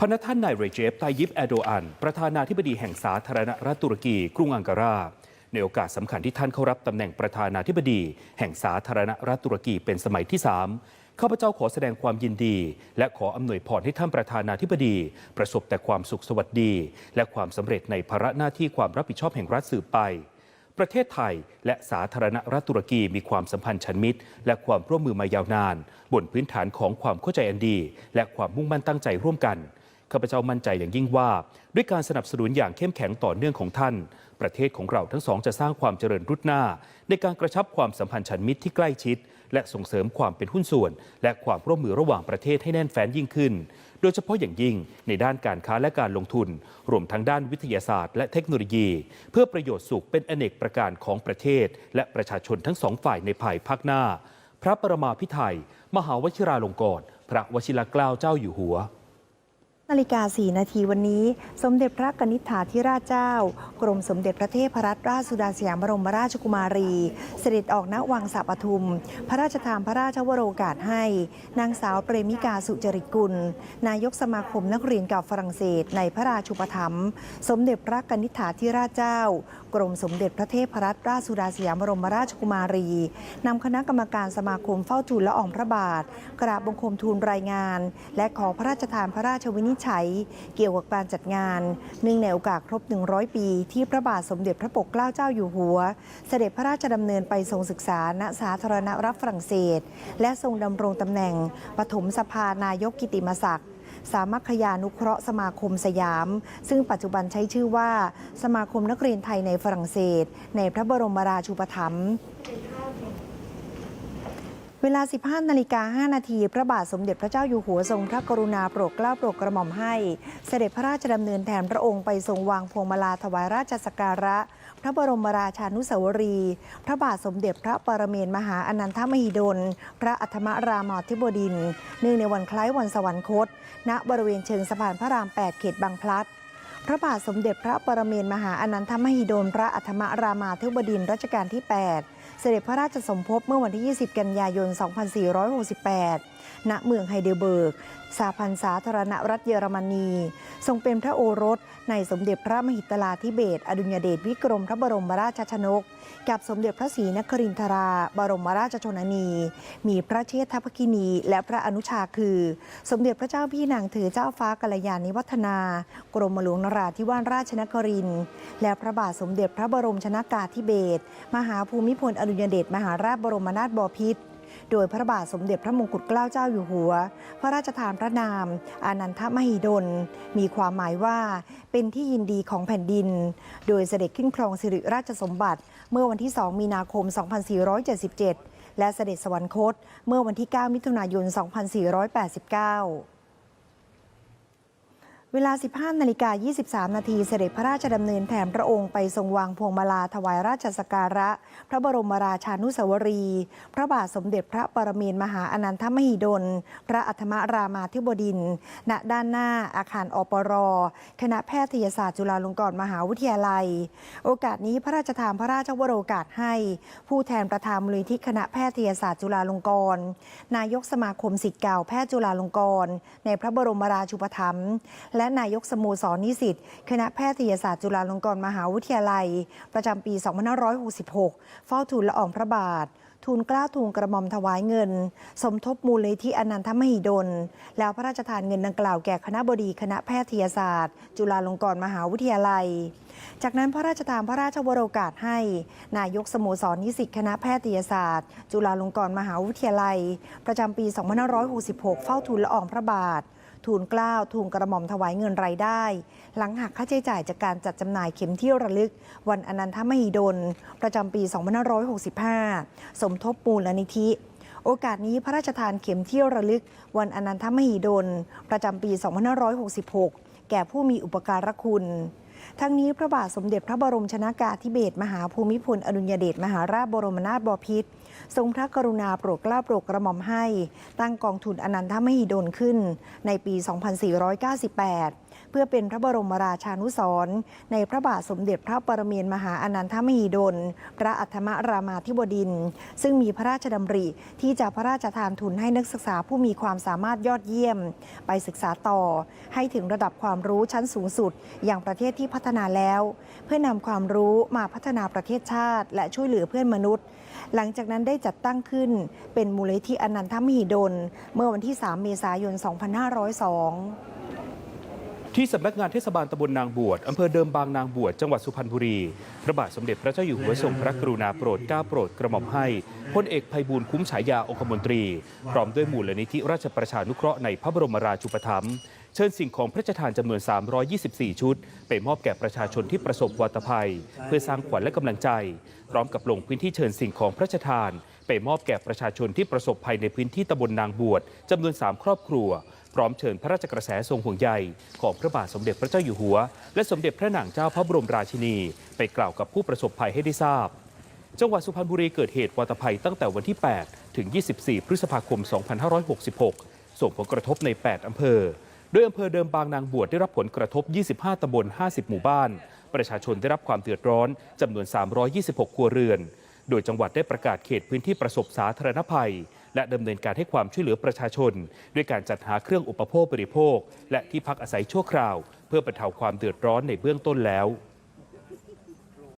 พนักท่านนายเรเจฟไตยิปแอโดอัน ประธานาธิบดีแห่งสาธารณรัฐตุรกี กรุงอังการา ในโอกาสสำคัญที่ท่านเข้ารับตำแหน่งประธานาธิบดี แห่งสาธารณรัฐตุรกีเป็นสมัยที่ 3 ข้าพเจ้าขอแสดงความยินดี และขออำนวยพรให้ท่านประธานาธิบดี ประสบแต่ความสุขสวัสดี และความสำเร็จในภาระหน้าที่ความรับผิดชอบแห่งรัฐสืบไปประเทศไทยและสาธารณรัฐตุรกีมีความสัมพันธ์ชันมิตร และความร่วมมือมายาวนาน บนพื้นฐานของความเข้าใจอันดี และความมุ่งมั่นตั้งใจร่วมกัน ข้าพเจ้ามั่นใจอย่างยิ่งว่า ด้วยการสนับสนุนอย่างเข้มแข็งต่อเนื่องของท่าน ประเทศของเราทั้งสองจะสร้างความเจริญรุ่หน้า ในการกระชับความสัมพันธ์ชันมิตรที่ใกล้ชิด และส่งเสริมความเป็นหุ้นส่วน และความร่วมมือระหว่างประเทศให้แน่นแฟ้นยิ่งขึ้น โดยเฉพาะอย่างยิ่งในด้านการค้าและการลงทุน รวมทั้งด้านวิทยาศาสตร์ และเทคโนโลยี เพื่อประโยชน์สุขเป็นอเนกประการของประเทศ และประชาชนทั้งสองฝ่ายในภายภาคหน้า พระประมาพิไทยมหาวชิราลงกรณ์พระวชิรเกล้าเจ้าอยู่หัว นาฬิกา 4 นาทีวันนี้ สมเด็จพระกนิษฐาธิราชเจ้า กรมสมเด็จพระเทพรัตนราชสุดาสยามบรมราชกุมารี เสด็จออกณวังสะปทุม พระราชทานพระราชวโรกาสให้ นางสาวเปรมิกาสุจริตกุล นายกสมาคมนักเรียนเก่าฝรั่งเศส ในพระราชูปถัมภ์สมเด็จพระกนิษฐาธิราชเจ้า กรมสมเด็จพระเทพรัตนราชสุดาสยามบรมราชกุมารีนำคณะกรรมการสมาคมเฝ้าทูลละอองพระบาท กราบบังคมทูลรายงาน และขอพระราชทานพระราชวินิจฉัยเกี่ยวกับการจัดงานเนื่องในโอกาสครบ 100 ปี ที่พระบาทสมเด็จพระปกเกล้าเจ้าอยู่หัว เสด็จพระราชดำเนินไปทรงศึกษาณสาธารณรัฐฝรั่งเศส และทรงดำรงตำแหน่งปฐมสภานายกกิติมศักดิ์สามัคคยานุเคราะห์สมาคมสยาม ซึ่งปัจจุบันใช้ชื่อว่า สมาคมนักเรียนไทยในฝรั่งเศส ในพระบรมราชูปถัมภ์ เวลา 15นาฬิกา5นาทีพระบาทสมเด็จพระเจ้าอยู่หัวทรงพระกรุณาโปรดเกล้าโปรดกระหม่อมให้ เสด็จพระราชดำเนินแทนพระองค์ไปทรงวางพวงมาลาถวายราชสักการะ พระบรมราชานุสาวรีย์พระบาทสมเด็จพระปรเมนมหาอนันทมหิดล พระอัฐมรามาธิบดิน เนื่องในวันคล้ายวันสวรรคต ณบริเวณเชิงสะพานพระราม 8 เขตบางพลัด พระบาทสมเด็จพระปรเมนมหาอนันทมหิดลพระอัฐมรามาธิบดินรัชกาลที่ 8 เสด็จพระราชสมภพเมื่อวันที่ 20 กันยายน 2468 ณ เมืองไฮเดลเบิร์ก สาพันธ์สาธารณรัฐเยอรมนี ทรงเป็นพระโอรส ในสมเด็จพระมหิตลาธิเบศรอดุลยเดชวิกรมพระบรมราชชนก กับสมเด็จพระศรีนครินทรา บรมราชชนนี มีพระเชษฐภคินี และพระอนุชาคือ สมเด็จพระเจ้าพี่นางเธอเจ้าฟ้ากัลยาณิวัฒนากรมหลวงนราธิวาสราชนครินทร์และพระบาทสมเด็จพระบรมชนากาธิเบศรมหาภูมิพลอดุลยเดชมหาราชบรมนาถบพิตรโดยพระบาทสมเด็จพระมงกุฎเกล้าเจ้าอยู่หัว พระราชทานพระนาม อานันทมหิดล มีความหมายว่าเป็นที่ยินดีของแผ่นดิน โดยเสด็จขึ้นครองสิริราชสมบัติ เมื่อวันที่ 2 มีนาคม 2477 และเสด็จสวรรคต เมื่อวันที่ 9 มิถุนายน 2489 เวลา 15นาฬิกา23 นาทีเสด็จพระราชดำเนินแถมพระองค์ไปทรงวางพวงมาลาถวายราชสการะ พระบรมราชานุสาวรี พระบาทสมเด็จพระปรเมนมหาอนันทมหิดล พระอัฐมรามาธิบดิน ณ ด้านหน้าอาคารอปร คณะแพทยศาสตร์จุฬาลงกรณ์มหาวิทยาลัย โอกาสนี้พระราชทานพระราชวโรกาสให้ ผู้แทนประธานมูลนิธิคณะแพทยศาสตร์จุฬาลงกรณ์ นายกสมาคมศิษย์เก่าแพทย์จุฬาลงกรณ์ ในพระบรมราชูปถัมภ์และและนายกสโมสรนิสิตคณะแพทยศาสตร์จุฬาลงกรณ์มหาวิทยาลัย ประจำปี 2566 เฝ้าทูลละอองพระบาททูลกล้าทูลกระหม่อมถวายเงิน สมทบมูลนิธิอนันทมหิดล แล้วพระราชทานเงินดังกล่าวแก่คณะบดีคณะแพทยศาสตร์ จุฬาลงกรณ์มหาวิทยาลัย จากนั้นพระราชทานพระราชวโรกาสให้ นายกสโมสรนิสิตคณะแพทยศาสตร์ จุฬาลงกรณ์มหาวิทยาลัย ประจำปี 2566 เฝ้าทูลละอองพระบาท ทูลเกล้าทูลกระหม่อมถวายเงินรายได้ หลังหักค่าใช้จ่ายจากการจัดจำหน่ายเข็มที่ระลึก วันอนันทมหิดล ประจำปี 2565 สมทบมูลนิธิ โอกาสนี้พระราชทานเข็มที่ระลึก วันอนันทมหิดล ประจำปี 2566 แก่ผู้มีอุปการะคุณ ทั้งนี้พระบาทสมเด็จพระบรมชนากาธิเบศรมหาภูมิพลอดุลยเดชมหาราชบรมนาถบพิตรทรงพระกรุณาโปรดเกล้าโปรดกระหม่อมให้ ตั้งกองทุนอนันทมหิดลขึ้น ในปี 2498 เพื่อเป็นพระบรมราชานุสรณ์ในพระบาทสมเด็จพระปรมินมหาอนันทมหิดล พระอัฏฐมรามาธิบดินทร์ซึ่งมีพระราชดำริที่จะพระราชทานทุนให้นักศึกษาผู้มีความสามารถยอดเยี่ยม ไปศึกษาต่อ ให้ถึงระดับความรู้ชั้นสูงสุด อย่างประเทศที่พัฒนาแล้ว เพื่อนำความรู้มาพัฒนาประเทศชาติ และช่วยเหลือเพื่อนมนุษย์ หลังจากนั้นได้จัดตั้งขึ้นเป็นมูลนิธิอนันทมหิดล เมื่อวันที่ 3 เมษายน 2502 ที่สำนักงานเทศบาลตำบลนางบวชอำเภอเดิมบางนางบวชจังหวัดสุพรรณบุรี พระบาทสมเด็จพระเจ้าอยู่หัวทรงพระกรุณาโปรดเกล้าโปรดกระหม่อมให้พลเอกภัยบูลคุ้มฉายาองคมนตรี พร้อมด้วยมูลนิธิราชประชานุเคราะห์ในพระบรมราชูปถัมภ์เชิญสิ่งของพระราชทานจำนวน 324 ชุด ไปมอบแก่ประชาชนที่ประสบวัตภัย เพื่อสร้างขวัญและกำลังใจ พร้อมกับลงพื้นที่เชิญสิ่งของพระราชทาน ไปมอบแก่ประชาชนที่ประสบภัยในพื้นที่ตำบลนางบวชจำนวน 3 ครอบครัว พร้อมเชิญพระราชกระแสทรงห่วงใยของพระบาทสมเด็จพระเจ้าอยู่หัว และสมเด็จพระนางเจ้าพระบรมราชินี ไปกล่าวกับผู้ประสบภัยให้ได้ทราบ จังหวัดสุพรรณบุรีเกิดเหตุวาตภัยตั้งแต่วันที่ 8 ถึง 24 พฤษภาคม 2566 ส่งผลกระทบใน 8 อำเภอโดยอำเภอเดิมบางนางบวชได้รับผลกระทบ 25 ตำบล 50 หมู่บ้าน ประชาชนได้รับความเดือดร้อนจำนวน 326 ครัวเรือน โดยจังหวัดได้ประกาศเขตพื้นที่ประสบสาธารณภัย และดำเนินการให้ความช่วยเหลือประชาชน ด้วยการจัดหาเครื่องอุปโภคบริโภค และที่พักอาศัยชั่วคราว เพื่อบรรเทาความเดือดร้อนในเบื้องต้นแล้ว